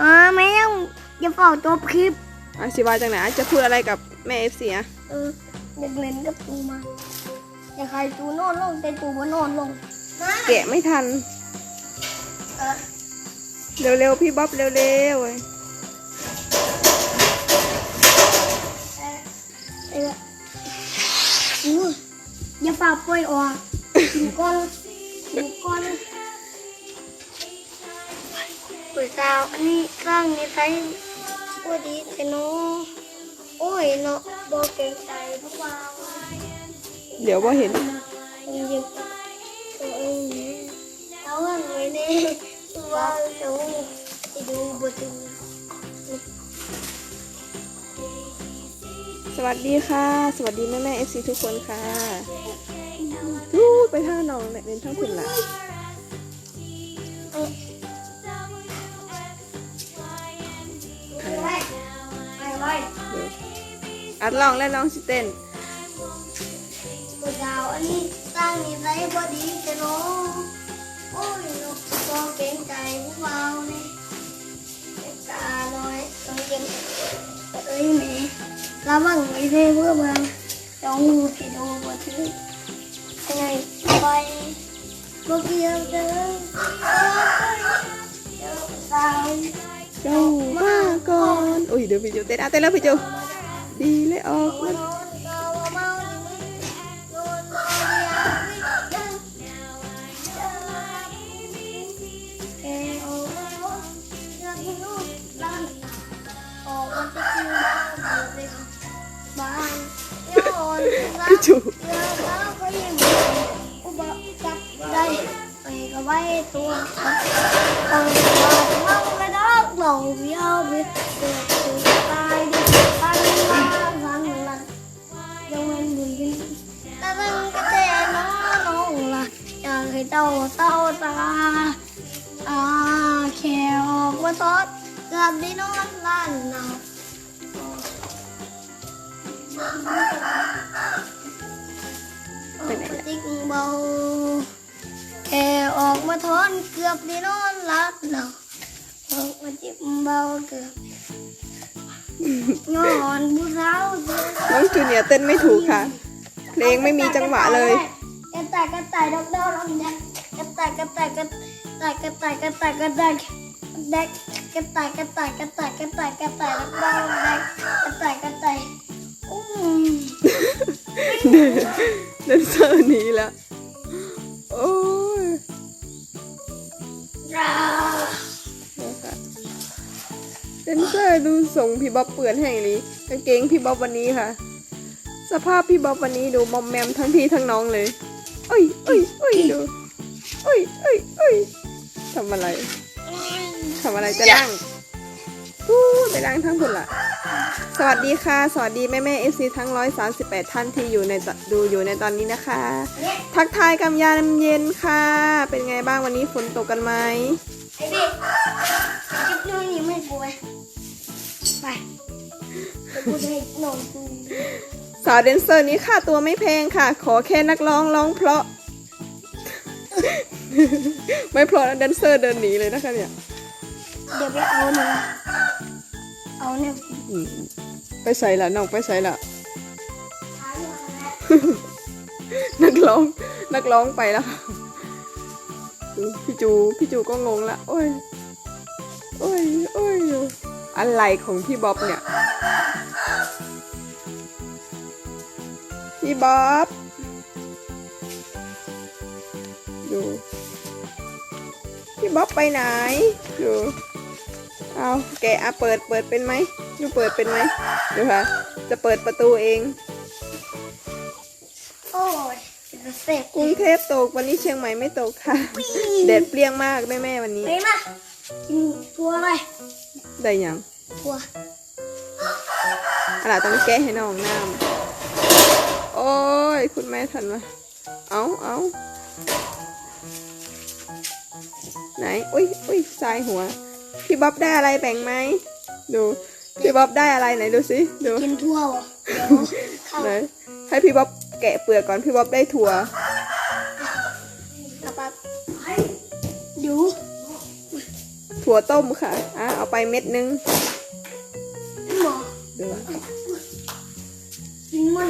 อ๋อไม่ต้องอย่าเฝ้าตัวคลิปอาชิวาจังไหนจะพูดอะไรกับแม่เอฟซีอะเอออยากเล่นกับตูมาอยากใครตูนอนลงแต่ตูบ่นอนลงมาแกะไม่ทัน เออเร็วๆ พี่บ๊อบเร็วๆ เออเอออู้อย่าฝ่าปล่อยออกกินก้อนกินก้อน เปิดดาวอันนี้ร่างนี้ใช้พอดีแต่เนาะโอ้ยเนาะบอกเกรงใจพวกเราเดี๋ยวว่าเห็นผมหยิบตัวเองเนี่ยแล้วว่าไงเนี่ยว่าเดี๋ยวจะดูบทดูสวัสดีค่ะ สวัสดีแม่แม่เอฟซีทุกคนค่ะทูดไปท่าน้องเนี่ยเป็นท่าคุณละ อัดลองและน้องสิเต้นบทดาวอันนี้ตั้งนี่ใช้พอดีแต่เนาะโอ้ยเนาะก็เกรงใจพวกเราเนี่ยตาน้อยต้องเกรงเอ้ยแม่ระวังไว้เด้เพื่อมาต้องไปดูบทดูยังไงไปบ่เกี่ยวเด้อเดี๋ยวตายเจ้ามาก่อนอุ้ยเดี๋ยวพี่จูเต้นอะเต้นแล้วพี่จูดีเล เต้าเต้าตาอ่าแค่ออกมาทอดเกือบได้นอนล้านเนาะไปไหนล่ะติ๊กเบาแค่ออกมาทอนเกือบได้นอนหลับเนาออกมาจิบเบาเกือบงอนผู้สาวเดือดน้องจูเนียเต้นไม่ถูกค่ะ เพลงไม่มีจังหวะเลย ต่ายดอกดอกดอกเนี่ยกระต่ายกระต่ายกระต่ายกระต่ายกระต่ายกระต่ายเด็กกระต่ายกระต่ายกระต่ายกระต่ายกระต่ายดอกดอกเด็กกระต่ายกระต่ายอุ้มเดินเซอร์นี้ล้วโอ้ยเดนเซอร์ดูส่งพี่บ๊อบเปื่อนแห่งนี้กางเกงพี่บ๊อบวันนี้ค่ะ สภาพพี่บ๊อบวันนี้ดูมอมแมมทั้งพี่ทั้งน้องเลย เอ้ยเอ้ยเอ้ยดูเอ้ยเอ้ยเอ้ยทำอะไรทำอะไรจะนั่งทูดไปนั่งทั้งคนละสวัสดีค่ะ สวัสดีแม่แม่เอซีทั้ง 138 ท่านที่อยู่ในตดูอยู่ในตอนนี้นะคะเนี่ยทักทายกำยามเย็นค่ะ เป็นไงบ้างวันนี้ฝนตกกันไหมไอ้บิ๊กจิ๊บนู่นนี่ไม่กลัวไปเดี๋ยวกูจะให้น้องกู สาวแดนเซอร์นี้ค่าตัวไม่แพงค่ะ ขอแค่นักร้องร้องเพราะ ไม่เพราะนะแดนเซอร์เดินหนีเลยนะคะเนี่ย เดี๋ยวไปเอาหนึ่งเอาเนี่ยอืมไปใส่ละน้องไปใส่ละท้ายมาแล้วนักร้องนักร้องไปแล้วค่ะดูพี่จูพี่จูก็งงละโอ้ยโอ้ยโอ้ยอะไรของพี่บ๊อบเนี่ย พี่บ๊อบดูพี่บ๊อบไปไหนดูเอาแกะอะเปิดเปิดเป็นไหมดูเปิดเป็นไหมดูค่ะ จะเปิดประตูเอง โอ้ยจะเสพกรุงเทพตกวันนี้เชียงใหม่ไม่ตกค่ะแดดเปรี้ยงมากแม่แม่ๆวันนี้ไปมากินทัวร์ไปได้ยังทัวร์อะไรต้องแก้ให้น้องน้ำโอ้ย คุณแม่ทันมาเอาเอาไหน อุ้ยอุ้ยสายหัว พี่บ๊อบได้อะไรแบ่งไหม ดู พี่บ๊อบได้อะไรไหนดูสิ ดู กินทัวร์วะเดี๋ยวเข้าไหนให้พี่บ๊อบแกะเปลือกก่อน พี่บ๊อบได้ถั่วกระปับดูถั่วต้มค่ะ อะ เอาไปเม็ดนึงหมอเดี๋ยวจริงไหม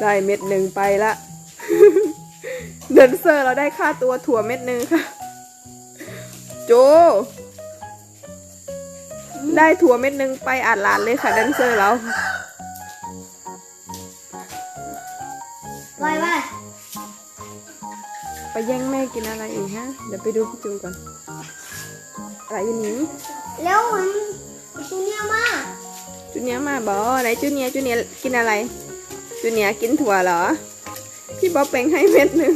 ได้เม็ดหนึ่งไปละเดนเซอร์เราได้ค่าตัวถั่วเม็ดหนึ่งค่ะ โจ ได้ถั่วเม็ดหนึ่งไปอัดหลานเลยค่ะแดนเซอร์เราไปไปไปแย่งแม่กินอะไรอีกฮะ เดี๋ยวไปดูพี่จูก่อน อะไรอยู่นี้แล้วมันตัวเนี้ยมาจูเนียร์มาบอไหนจูเนียร์จูเนียร์กินอะไร จูเนียร์กินถั่วเหรอ พี่บ๊อบแบ่งให้เม็ดหนึ่ง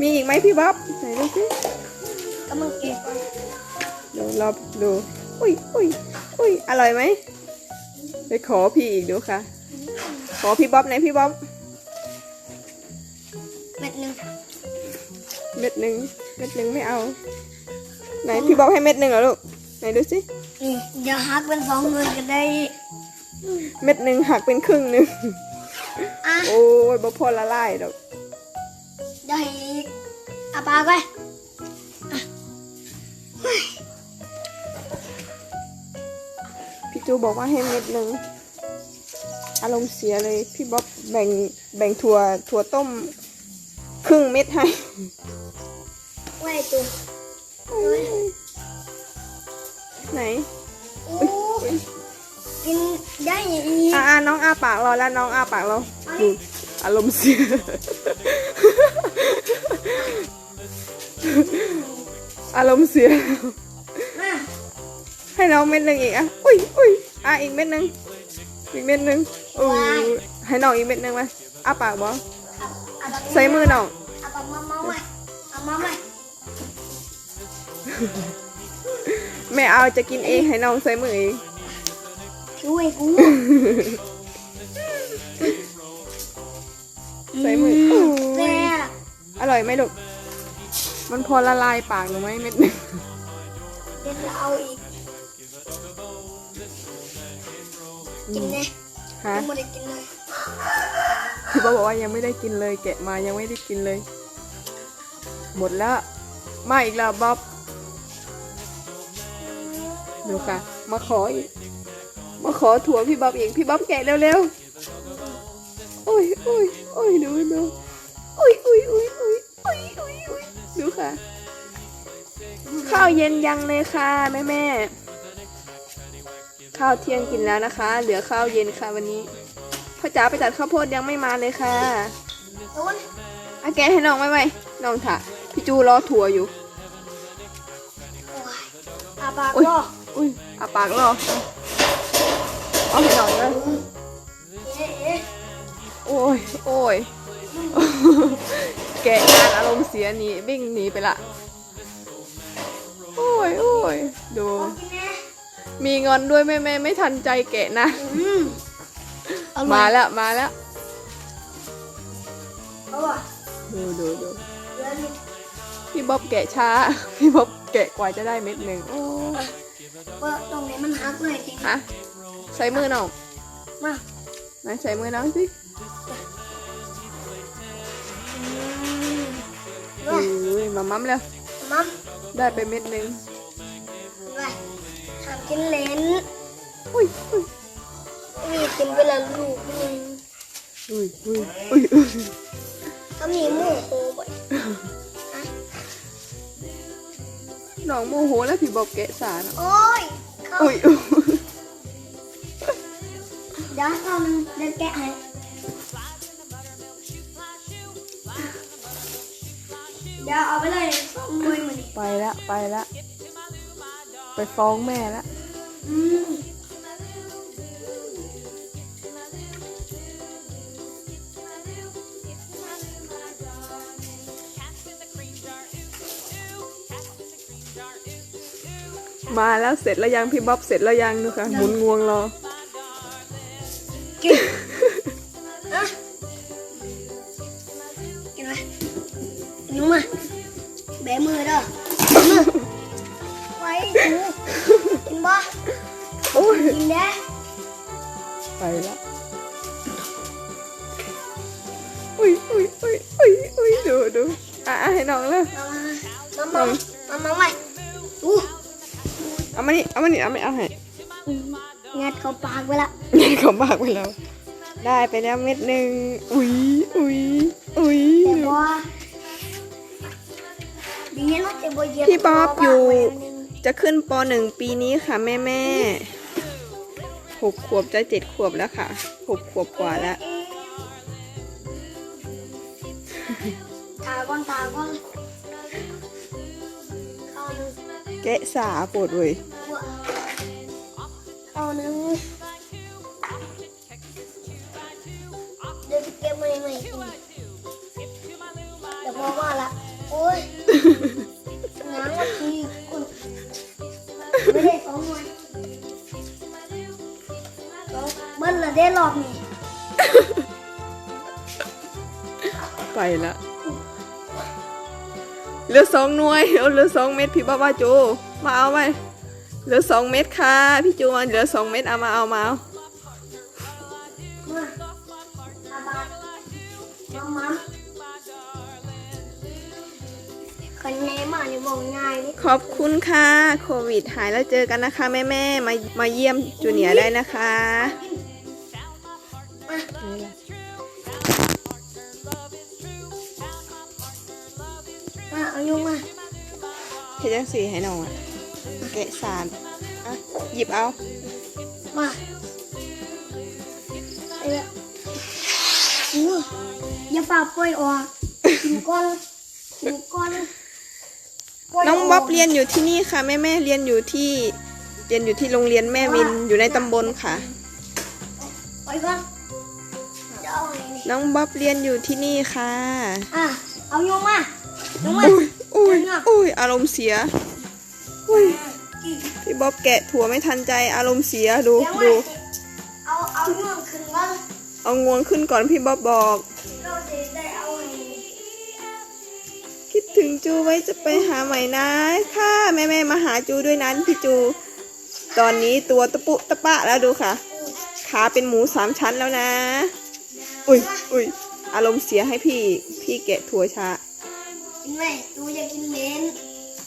มีอีกไหมพี่บ๊อบไหนดูสิกำลังเก็บก่อนดูรอบดู อุ้ยอุ้ยอุ้ยอร่อยไหมไปขอพี่อีกดูค่ะ ขอพี่บ๊อบไหนพี่บ๊อบ เม็ดหนึ่งเม็ดหนึ่งเม็ดหนึ่งไม่เอา ไหนพี่บ๊อบให้เม็ดหนึ่งเหรอลูก ไหนดูสินี่อย่าหักเป็นสองเงินก็ได้ เม็ดหนึ่งหักเป็นครึ่งหนึ่งอะโอ้ยบ่พอละลายดอกได้อีกอาปากไปพี่จูบอกว่าให้เม็ดหนึ่งอารมณ์เสียเลยพี่บ๊อบแบ่งแบ่งถั่วถั่วต้มครึ่งเม็ดให้ไว้ตัวไหนโอ้อุ๊ย กินได้อีกอ่าน้องอาปากรอแล้วน้องอาปากรอดูอารมณ์เสียอารมณ์เสียมาให้น้องเม็ดหนึ่งอีกอะอุ้ยอุ้ยอะอีกเม็ดหนึ่งอีกเม็ดหนึ่งอู้ให้น้องอีกเม็ดหนึ่งมาอาปากบอเอาปากใส่มือน้องเอาปากมามาไว้เอามาไว้แม่เอาจะกินเองให้น้องใส่มือเอง ช่วยกูใส่มือแซ่บอร่อยไหมลูก มันพอละลายปากหนูไหมเม็ดหนึ่งเดี๋ยวเราเอาอีกกินเลยฮะยังไม่ได้กินเลยพี่บ๊อบบอกว่ายังไม่ได้กินเลย แกะมายังไม่ได้กินเลย หมดแล้ว มาอีกแล้วบ๊อบดูค่ะ มาขออีก มาขอถั่วพี่บ๊อบอีกพี่บ๊อบแกะเร็วๆโอ้ยโอ้ยโอ้ยดูดูโอ้ยโอ้ยโอ้ยโอ้ยโอ้ยโอ้ยโอ้ยดูค่ะ ข้าวเย็นยังเลยค่ะแม่แม่ๆข้าวเที่ยงกินแล้วนะคะ เหลือข้าวเย็นค่ะวันนี้พ่อจ๋าไปตัดข้าวโพดยังไม่มาเลยค่ะโอ้ยอาแกะให้น้องไว้ไว้น้องถ่าพี่จูรอถั่วอยู่อาปากอุ้ยก็อุ้ยอาปากรอ เอาให้น้องเลยเอ๊ะเอ๊ะโอ้ย โอ้ย แกะงานอารมณ์เสียหนีวิ่งหนีไปละ โอ้ย โอ้ย ดูเอากินแน่มีงอนด้วยแม่แม่ไม่ทันใจแกะนะอืมอร่อยมาแล้ว มาแล้วเอาอะดูดูดูเดี๋ยวนี่พี่บ๊อบแกะช้า พี่บ๊อบแกะกว่าจะได้เม็ดหนึ่งโอ้ยเปิดตรงนี้มันหักเลยจริงอะ ใส่มือน้องมาไหนใส่มือน้องสิอืมเอ้ยมามั่มแล้วมัมได้ไปเม็ดหนึ่งไปทำกินเลนอุ้ยอุ้ยมีกินไปละลูกหนึงอุ้ยอุ้ยอุ้ยอุ้ยก็มีหมูโคไปน้องโมโหแล้วพี่บอกแกะสารโอ้ยเข้าอุ้ยอุ้ย เดี๋ยวเข้ามันเดินแกะให้เดี๋ยวเอาไปเลยสองมือมันไปละไปละไปฟ้องแม่ละอืมมาแล้วเสร็จแล้วยังพี่บ๊อบเสร็จแล้วยังดูค่ะหมุนงวงรอ บ่โอ้ยกินเด้ไปละอุ้ยอุ้ยอุ้ยอุ้ยอุ้ยดูดูอะอะให้น้องเลยมามามามามามาไว้อู้เอามานี่เอามานี่เอาไม่เอาให้งัดเข้าปากไปละนี่เขาบากไปแล้ว ได้ไปแล้วเม็ดหนึ่งอุ้ยอุ้ยอุ้ยแต่บอดีนะแต่บอเหยียบพี่บ๊อบอยู่ คปากไว้อันหนึ่งจะขึ้นปหนึ่งปีนี้ค่ะแม่แม่หกขวบจะเจ็ดขวบแล้วค่ะหกขวบกว่าแล้วตาก้อนตาก้อนเข้าหนึ่งแกะสาปวดเว้ย ไปละเหลือสองหน่วยเอาเหลือสองเม็ดพี่บ้าบ้าจูมาเอาไปเหลือสองเม็ดค่ะพี่จูมาเหลือสองเม็ดเอามาเอามาเอามาอาบามามาคนไหนมาเนี่ยบอกง่ายนี่ขอบคุณค่ะโควิดหายแล้วเจอกันนะคะแม่แม่ๆมามาเยี่ยมจูเนียร์ได้นะคะ เอายุงมาเทจังสีให้น้องอะแกะสารอะหยิบเอามาเอ้ยอู้อย่าปาปล่อยออกกินก้อนกินก้อนปล่ยน้องบ๊อบกเรียนอยู่ที่นี่ค่ะ แม่แม่ๆเรียนอยู่ที่เรียนอยู่ที่โรงเรียนแม่วินอยู่ในตำบลค่ะ ปล่อยก่อนจะเอาไหนนี่น้องบ๊อบเรียนอยู่ที่นี่ค่ะ อะเอายุงมายุงมา อุ้ยเดี๋ยวนะอุ้ยอารมณ์เสีย อุ้ยพี่บ๊อบแกะถั่วไม่ทันใจอารมณ์เสียดูเดี๋ยวมาดูเอาเอายุงขึ้นก่อนเอางวงขึ้นก่อนพี่บ๊อบบอกเราจะได้เอาไหนคิดถึงจูไว้จะไปหาใหม่นะค่ะแม่แม่ๆมาหาจูด้วยนั้นพี่จู ตอนนี้ตัวตะปุตะปะแล้วดูค่ะขาเป็นหมูสามชั้นแล้วนะ อุ้ยอุ้ยอารมณ์เสียให้พี่ พี่แกะถั่วช้า กินไหมดูอยากกินเหม็น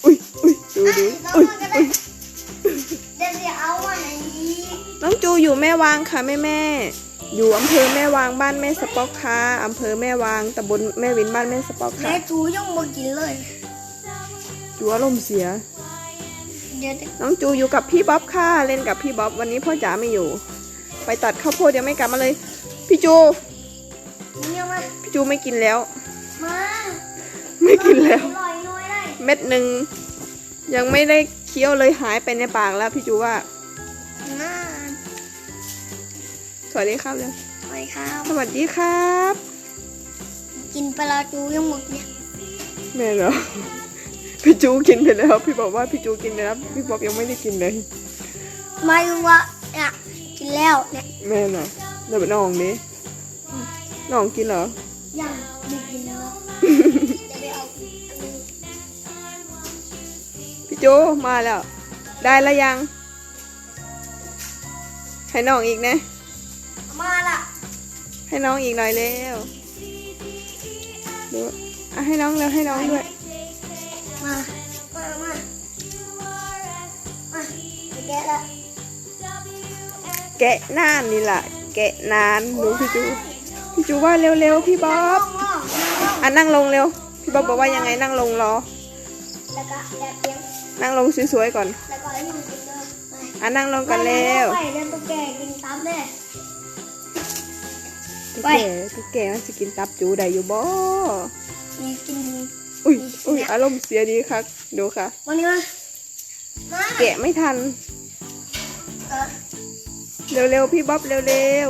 อุ้ยอุ้ยดูดูอุ้ยอุ้ยเดี๋ยวจะเอามาไหนดีน้องจูอยู่แม่วางค่ะแม่แม่ๆอยู่อำเภอแม่วางบ้านแม่สปอกค่ะอำเภอแม่วางตำบลแม่วินบ้านแม่สปอกแม่ค่ะจูยังบ่กินเลยจูอารมณ์เสียเดี๋ยวจะน้องจูอยู่กับพี่บ๊อบค่ะเล่นกับพี่บ๊อบวันนี้พ่อจ๋าไม่อยู่ ไปตัดข้าวโพดยังไม่กลับมาเลย พี่จูเนี่ยมาพี่จูไม่กินแล้วมา ไม่กินแล้ว ลอยน้อยได้เม็ดหนึ่งยังไม่ได้เคี้ยวเลยหายไปในปากแล้วพี่จูว่า น่าสวัสดีครับเลยไปครับ สวัสดีครับ กินปลาจูยังหมดเนี่ยแม่เหรอ พี่จูกินไปแล้ว พี่บอกว่าพี่จูกินไปแล้วพี่บอกยังไม่ได้กินเลยหมายถึงว่าเนี่ยกินแล้วเนี่ยแม่เหรอเดี๋ยวไปน้องดิน้องกินเหรอยังไม่กินแล้ว จูมาแล้ว ได้แล้วยัง ให้น้องอีกนะ มาละให้น้องอีกหน่อยเร็วดูอะให้น้องเร็วให้น้องด้วย มา มา มา มาไปแกะละแกะนานนี่แหละแกะนานดูพี่จู พี่จูว่าเร็วๆพี่บ๊อบงออะนั่งลงเร็ว พี่บ๊อบบอกว่ายังไงนั่งลงรอ แล้วก็แดดเปียง นั่งลงสวยๆก่อน แล้วก็ให้มันกินเลยไปอะนั่งลงกันเร็วไปเดี๋ยวตุ๊กแกกินตับแน่ตุ๊กไปแกตุ๊กแกมันจะกินตับจูได้อยู่บ่นี่กินดีอุ้ยอุ้ยอารมณ์เสียดีครับดูค่ะ วันนี้มามาแกะไม่ทันเออเร็วๆ พี่บ๊อบเร็ว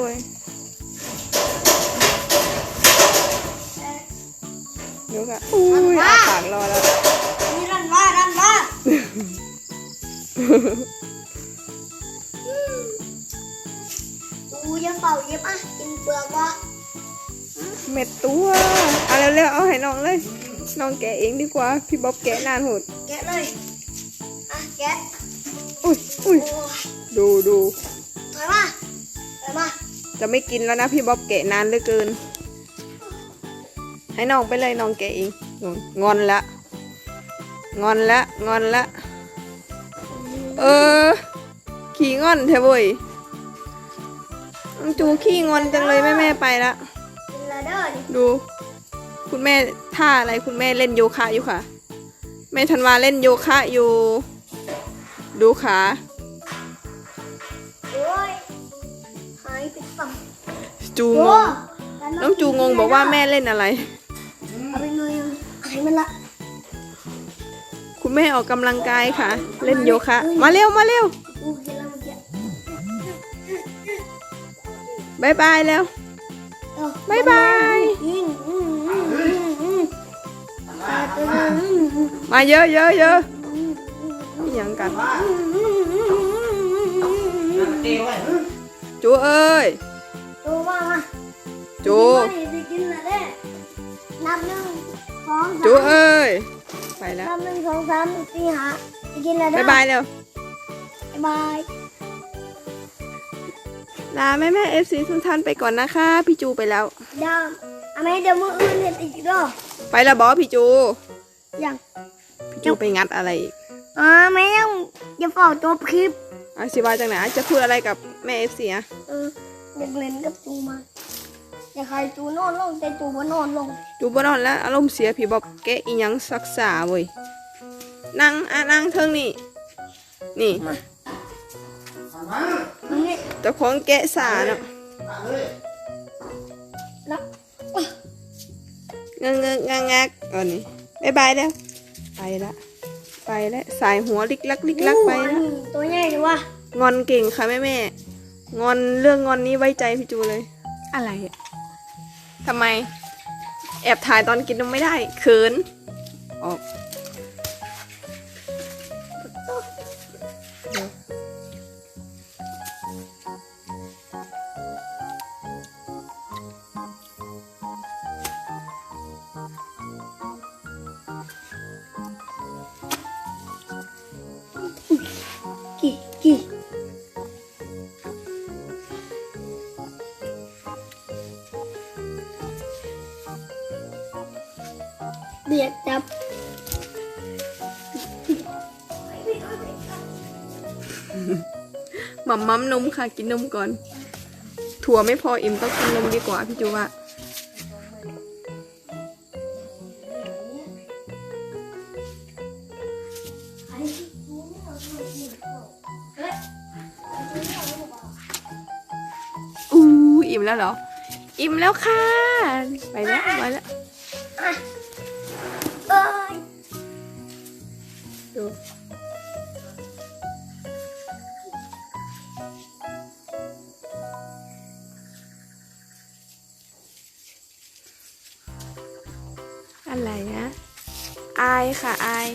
เออๆดูค่ะอุ้ยอาปากรอแล้วนี่รันว่ารันว่าดูอย่าเป่าเย็บอะกินเปลือกวะเม็ดตัวเอาเร็วๆเอาให้น้องเลย น้องแกะเองดีกว่า พี่บ๊อบแกะนานโหดแกะเลยอะแกะอุ้ยอุ้ยโอ้ยดูดูถอยมาถอยมาจะไม่กินแล้วนะพี่บ๊อบแกะนานเหลือเกิน ให้น้องไปเลยน้องแกะเองงอนละ งอนละ งอนละ เออ ขี้งอนเถอะเว้ยน้องจูขี้งอนจังเลยแม่แม่ไปละกินละเด้อดิดู คุณแม่ท่าอะไรคุณแม่เล่นโยคะอยู่ค่ะ แม่ธันวาเล่นโยคะอยู่ ดูขาโอ้ยหายไปฝั่งจูงโอ้งน้องจูงงบอกว่าแม่เล่นอะไร มันละคุณแม่ออกกำลังกายค่ะ เล่นโยคะ มาเร็วมาเร็วกูกินแล้วเมื่อกี้บายบายแล้วเอ้บ๊ายบาย อืมอืมอืมอืมอืมอ่าตัวอืมอืมอืมมาเยอะเยอะเยอะอืมนี่ยังกันอืมอืมอืมอืมอืมเตียวไว้จูเอ้ยตัวมามาจูไปกินละเด้นับหนึ่ง สองจูสามเอ้ย ไปแล้วนับหนึ่งสองสามสี่ห้าไปกินละเด้บายบายเร็ว บ๊ายบาย ลาแม่แม่เอฟซีทุกท่านไปก่อนนะคะ พี่จูไปแล้ว เดี๋ยวเอาไหมเดี๋ยวมืออื่นเห็นอีกรอบไปแล้วบอสพี่จู ยังพี่จูไปงัดอะไรอีกอ่าไม่ยังอย่าเฝ้าตัวคลิปอาชิวาจังไหนจะพูดอะไรกับแม่เอฟซีอะเอออยากเล่นกับจูมา อยากให้จูนอนลงแต่จูบ่นอนลงจูบนอนแล้วอารมณ์เสียพี่บอกแกะอีหยังสักษาเว้ยนั่งอะนั่งเทิงนี่ นี่นี่เจ้าของแกะสาเนาะแล้วงงงงงักเอันนี้บายบายแล้ว ไปละ ไปแล้วสายหัวลิกลักลิกลักไปอู้อันแล้วนี้ตัวใหญ่ดีว่ะงอนเก่งค่ะแม่แม่งอนเรื่องงอนนี้ไว้ใจพี่จูเลย อะไรอะ ทำไม แอบถ่ายตอนกินนมไม่ได้เขิน ม่ำมัมนมค่ะ กินนมก่อน ถั่วไม่พออิ่มต้องกินนมดีกว่าพี่จูว่าอู้อิ่มแล้วเหรอ อิ่มแล้วค่ะ ไปแล้วไปแล้วเอ้ยดู ค่ะอาย